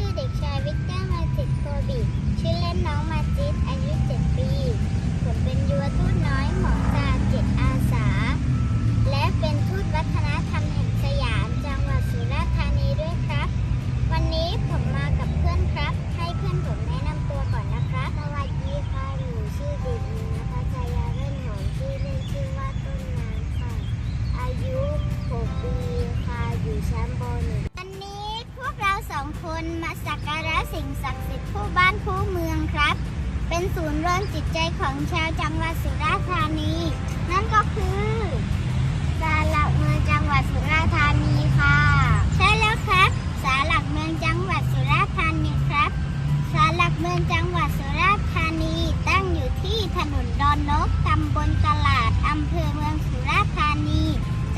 ชื่อเด็กชายวิกเตอร์มาจิตโคบิชื่อเล่นน้องมาจิตอายุ 7 ปี ศักดิ์สิทธิ์คู่บ้านคู่เมืองครับ เป็นศูนย์รวมจิตใจของชาวจังหวัดสุราษฎร์ธานี นั่นก็คือศาลหลักเมืองจังหวัดสุราษฎร์ธานีค่ะ ใช่แล้วครับศาลหลักเมืองจังหวัดสุราษฎร์ธานีครับศาลหลักเมืองจังหวัดสุราษฎร์ธานีตั้งอยู่ที่ถนนดอนนกตำบลตลาดอำเภอเมืองสุราษฎร์ธานี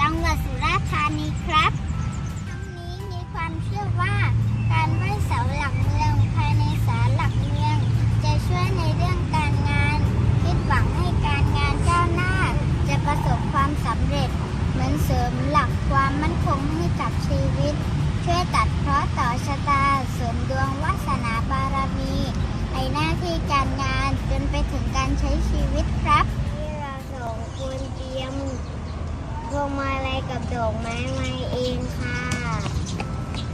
จังหวัดสุราษฎร์ธานีครับทั้งนี้มีความเชื่อว่า นเสริมหลักความมั่นคงให้กับชีวิต ช่วยตัดเคราะห์ต่อชะตา เสริมดวงวาสนาบารมีในหน้าที่การงานจนไปถึงการใช้ชีวิตครับที่เราสองคนเตรียมพวงมาลัยกับดอกไม้มาเองค่ะ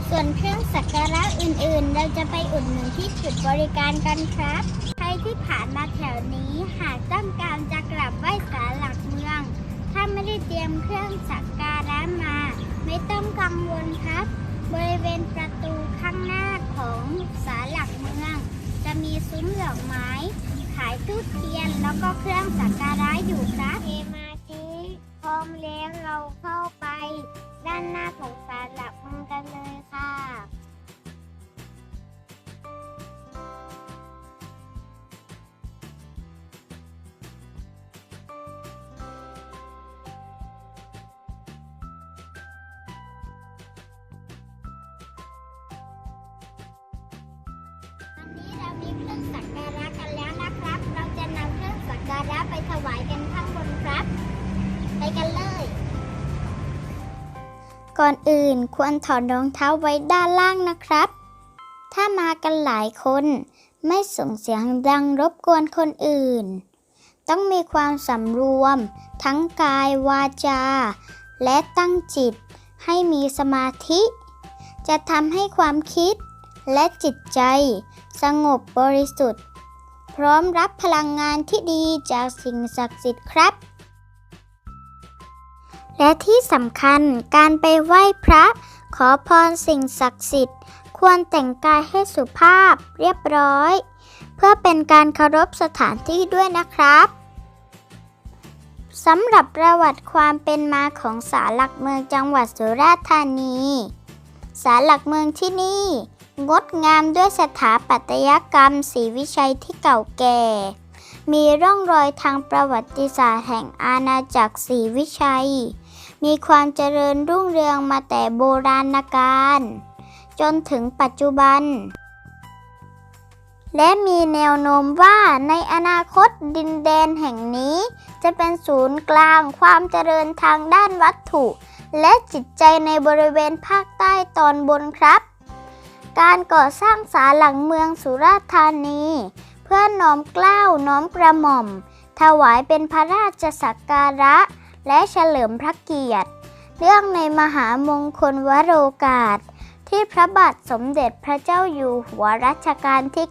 ส่วนเครื่องสักการะอื่นๆ เราจะไปอุดหนุนที่จุดบริการกันครับ ใครที่ผ่านมาแถวนี้หากต้องการจะกลับไหว้ศาลหลักเมือง ถ้าไม่ได้เตรียมเครื่อง กังวลครับ บริเวณประตูข้างหน้าของศาลหลักเมือง จะมีซุ้มดอกไม้ ขายทูบเทียนแล้วก็เครื่องสักการะอยู่ครับเอมาทีพร้อมแล้วเราเข้าไป ด้านหน้าของศาลหลักเมืองกันเลย ก่อนอื่นควรถอดรองเท้าไว้ด้านล่างนะครับ ถ้ามากันหลายคน ไม่ส่งเสียงดังรบกวนคนอื่น ต้องมีความสำรวม ทั้งกายวาจา และตั้งจิตให้มีสมาธิ จะทำให้ความคิดและจิตใจ สงบบริสุทธิ์ พร้อมรับพลังงานที่ดีจากสิ่งศักดิ์สิทธิ์ครับ และที่สำคัญการไปไหว้พระ ขอพรสิ่งศักดิ์สิทธิ์ ควรแต่งกายให้สุภาพเรียบร้อย เพื่อเป็นการเคารพสถานที่ด้วยนะครับสำหรับประวัติความเป็นมาของศาลหลักเมืองจังหวัดสุราษฎร์ธานีศาลหลักเมืองที่นี่ งดงามด้วยสถาปัตยกรรมศรีวิชัยที่เก่าแก่ มีร่องรอยทางประวัติศาสตร์แห่งอาณาจักรศรีวิชัย มีความเจริญรุ่งเรืองมาแต่โบราณกาลจนถึงปัจจุบัน และมีแนวโน้มว่าในอนาคตดินแดนแห่งนี้ จะเป็นศูนย์กลางความเจริญทางด้านวัตถุ และจิตใจในบริเวณภาคใต้ตอนบนครับ การก่อสร้างศาลหลังเมืองสุราษฎร์ธานี เพื่อน้อมเกล้าน้อมกระหม่อม ถวายเป็นพระราชสักการะ และเฉลิมพระเกียรติ เรื่องในมหามงคลวโรกาส ที่พระบาทสมเด็จพระเจ้าอยู่หัวรัชกาลที่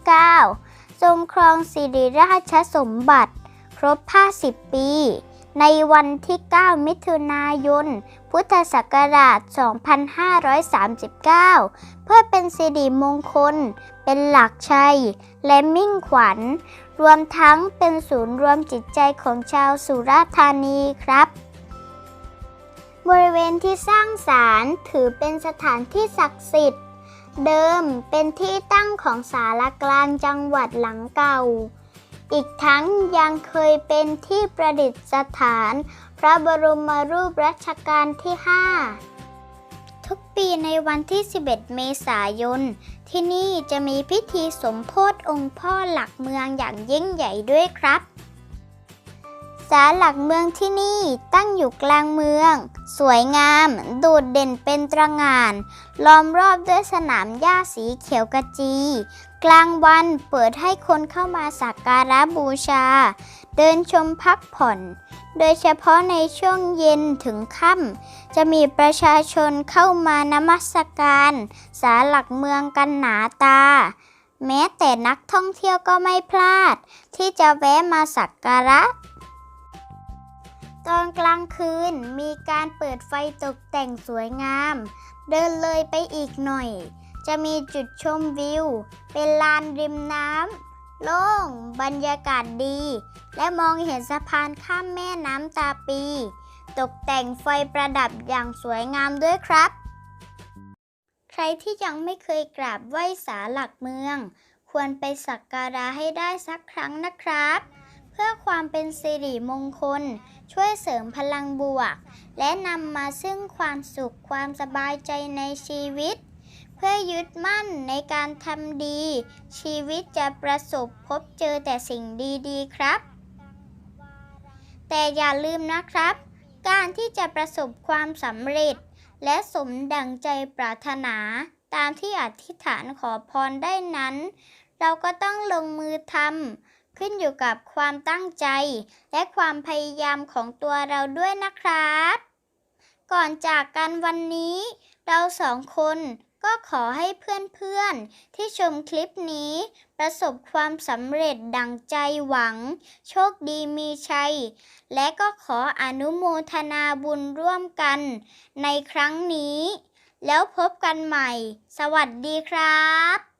9 ทรงครองสิริราชสมบัติ ครบ 50 ปี ในวันที่ 9 มิถุนายน พุทธศักราช 2539 เพื่อเป็นสิริมงคล เป็นหลักชัย และมิ่งขวัญรวมทั้งเป็นศูนย์รวมจิตใจของชาวสุราษฎร์ธานีครับ บริเวณที่สร้างศาลถือเป็นสถานที่ศักดิ์สิทธิ์ เดิมเป็นที่ตั้งของศาลากลางจังหวัดหลังเก่า อีกทั้งยังเคยเป็นที่ประดิษฐาน พระบรมรูปรัชกาลที่ 5 ทุกปีในวันที่ 11 เมษายน ที่นี่จะมีพิธีสมโพธิองค์พ่อหลักเมืองอย่างยิ่งใหญ่ด้วยครับ ศาลหลักเมืองที่นี่ตั้งอยู่กลางเมือง สวยงาม โดดเด่นเป็นตระหง่าน ล้อมรอบด้วยสนามหญ้าสีเขียวกระจี กลางวันเปิดให้คนเข้ามาสักการะบูชา เดินชมพักผ่อน โดยเฉพาะในช่วงเย็นถึงค่ำจะมีประชาชนเข้ามานมัสการศาลหลักเมืองกันหนาตาแม้แต่นักท่องเที่ยวก็ไม่พลาด ที่จะแวะมาสักการะ ตอนกลางคืนมีการเปิดไฟตกแต่งสวยงาม เดินเลยไปอีกหน่อย จะมีจุดชมวิว เป็นลานริมน้ำโล่ง บรรยากาศดี และมองเห็นสะพานข้ามแม่น้ำตาปี ตกแต่งไฟประดับอย่างสวยงามด้วยครับ ใครที่ยังไม่เคยกราบไหว้ศาลหลักเมือง ควรไปสักการะให้ได้สักครั้งนะครับ พื่อความเป็นสิริมงคล ช่วยเสริมพลังบวก และนำมาซึ่งความสุขความสบายใจในชีวิต เพื่อยึดมั่นในการทำดี ชีวิตจะประสบพบเจอแต่สิ่งดีๆครับ แต่อย่าลืมนะครับ การที่จะประสบความสำเร็จ และสมดังใจปรารถนา ตามที่อธิษฐานขอพรได้นั้น เราก็ต้องลงมือทำ ขึ้นอยู่กับความตั้งใจ และความพยายามของตัวเราด้วยนะครับ ก่อนจากกันวันนี้ เราสองคนก็ขอให้เพื่อนๆ ที่ชมคลิปนี้ ประสบความสำเร็จดังใจหวัง โชคดีมีชัย และก็ขออนุโมทนาบุญร่วมกัน ในครั้งนี้ แล้วพบกันใหม่ สวัสดีครับ